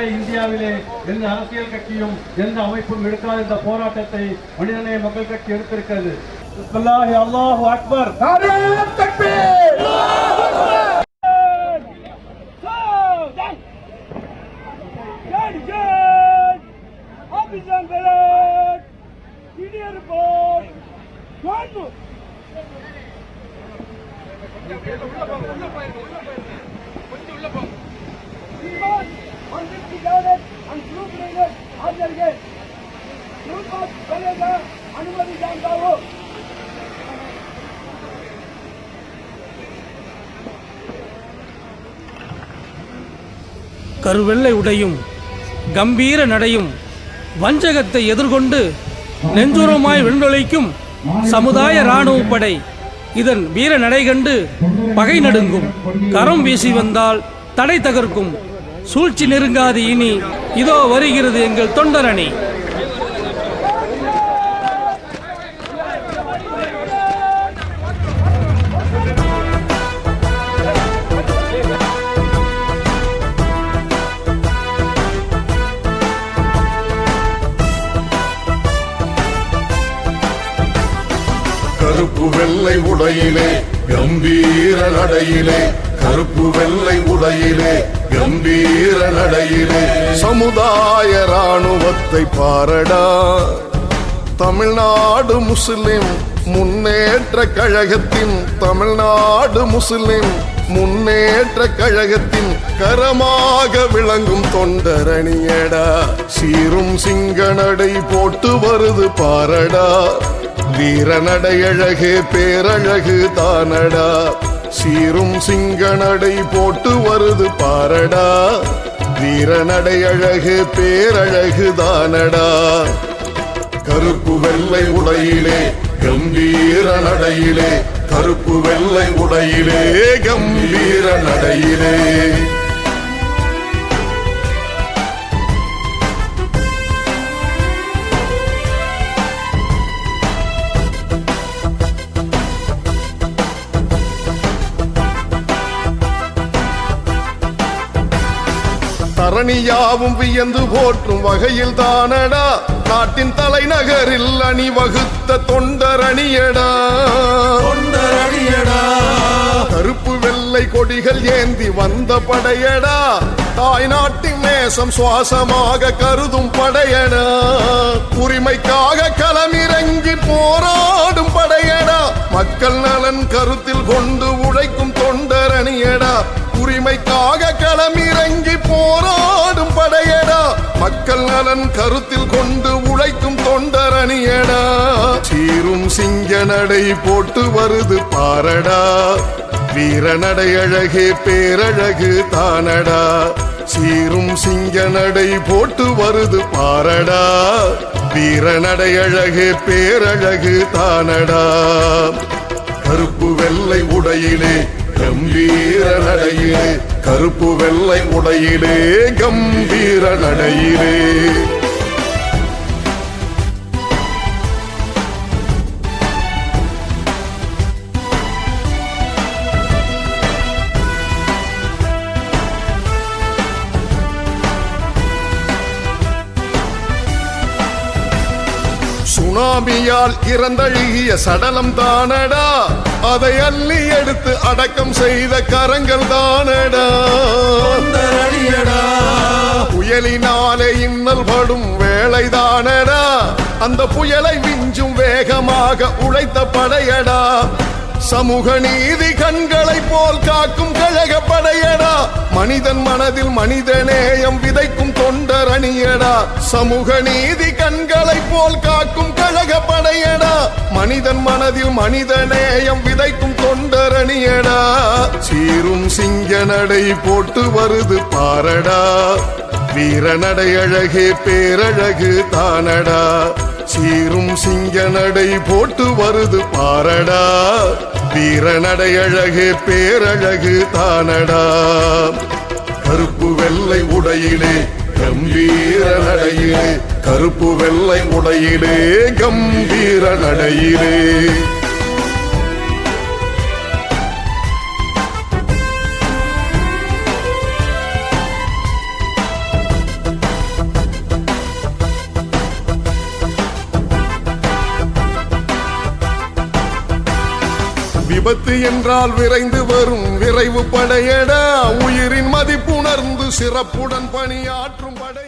இந்தியாவிலே எந்த அரசியல் கட்சியும் எந்த அமைப்பும் எடுக்காத இந்த போராட்டத்தை மனிதநேய மக்கள் கட்சி எடுத்திருக்கிறது பிஸ்மில்லாஹி அல்லாஹு அக்பர் கருவெள்ளை உடையும் கம்பீர நடையும் வஞ்சகத்தை எதிர்கொண்டு நெஞ்சுரமாய் விண்டொழிக்கும் சமுதாய இராணுவ படை. இதன் வீர நடை கண்டு பகை நடுங்கும் கரம் வீசி வந்தால் தடை தகர்க்கும் சூழ்ச்சி நெருங்காது இனி இதோ வருகிறது எங்கள் தொண்டரணி கருப்பு வெள்ளை உடையிலே கம்பீர நடையிலே கருப்பு வெள்ளை உடையிலே கம்பீர நடையிலே சமுதாய ராணுவத்தை பாரடா. தமிழ்நாடு முஸ்லிம் முன்னேற்ற கழகத்தின் தமிழ்நாடு முஸ்லிம் முன்னேற்ற கழகத்தின் கரமாக விளங்கும் தொண்டரணியடா. சீரும் சிங்கநடை போட்டு வருது பாரடா. வீரநடையழகு பேரழகு தானடா. சீரும் சிங்கனடை போட்டு வருது பாரடா. வீரநடையழகு பேரழகு தானடா. கருப்பு வெள்ளை உடையிலே கம்பீர நடையிலே கருப்பு வெள்ளை உடையிலே கம்பீர நடையிலே. தரணியாவும் வியந்து போற்றும் வகையில் தானடா. நாட்டின் தலைநகரில் அணி வகுத்த தொண்டரணியடா. தொண்டரணியடா. கருப்பு வெள்ளை கொடிகள் ஏந்தி வந்த படையடா. தாய் நாட்டின் நேசம் சுவாசமாக கருதும் படையடா. உரிமைக்காக களமிறங்கி போராடும் படையடா. மக்கள் நலன் கருத்தில் கொண்டு உரிமைக்காக களமிறங்கி போராடும் படையடா. மக்கள் நலன் கருத்தில் கொண்டு உழைக்கும் தொண்டரணியடா. சீரும் சிங்க நடை போட்டு வருது பாரடா. வீரநடை அழகே பேரழகு தானடா. சீரும் சிங்க நடை போட்டு வருது பாரடா. வீரநடை அழகே பேரழகு தானடா. கருப்பு வெள்ளை உடையிலே கம்பீர நடையிலே கருப்பு வெள்ளை உடையிலே கம்பீர நடையிலே. சுனாமியால் இறந்தழுகிய சடலம் தானடா? அதை அள்ளி எடுத்து அடக்கம் செய்த கரங்கள் தானடா? புயலினாலே இன்னல் படும் வேலை தானடா? அந்த புயலை விஞ்சும் வேகமாக உழைத்த படையடா? சமூக நீதி கண்களை போல் காக்கும் கழக படையடா? மனிதன் மனதில் மனிதநேயம் விதைக்கும் தொண்டர் அணியடா? சமூக நீதி கண்களை போல் காக்கும் படையடா. மனிதன் மனதில் மனித நேயம் விதைக்கும் தொண்டரணியடா. சீரும் சிங்க நடை போட்டு வருது பாரடா. வீரநடை அழகே பேரழகு தானடா. சீரும் சிங்க நடை போட்டு வருது பாரடா. வீரநடை அழகே பேரழகு தானடா. கருப்பு வெள்ளை உடையிலே கம்பீர நடையிலே கருப்பு வெள்ளை உடையிலே கம்பீர நடையிலே. விபத்து என்றால் விரைந்து வரும் விரைவு படையடா. உயிரின் மதிப்புணர்ந்து சிறப்புடன் பணியாற்றும் படை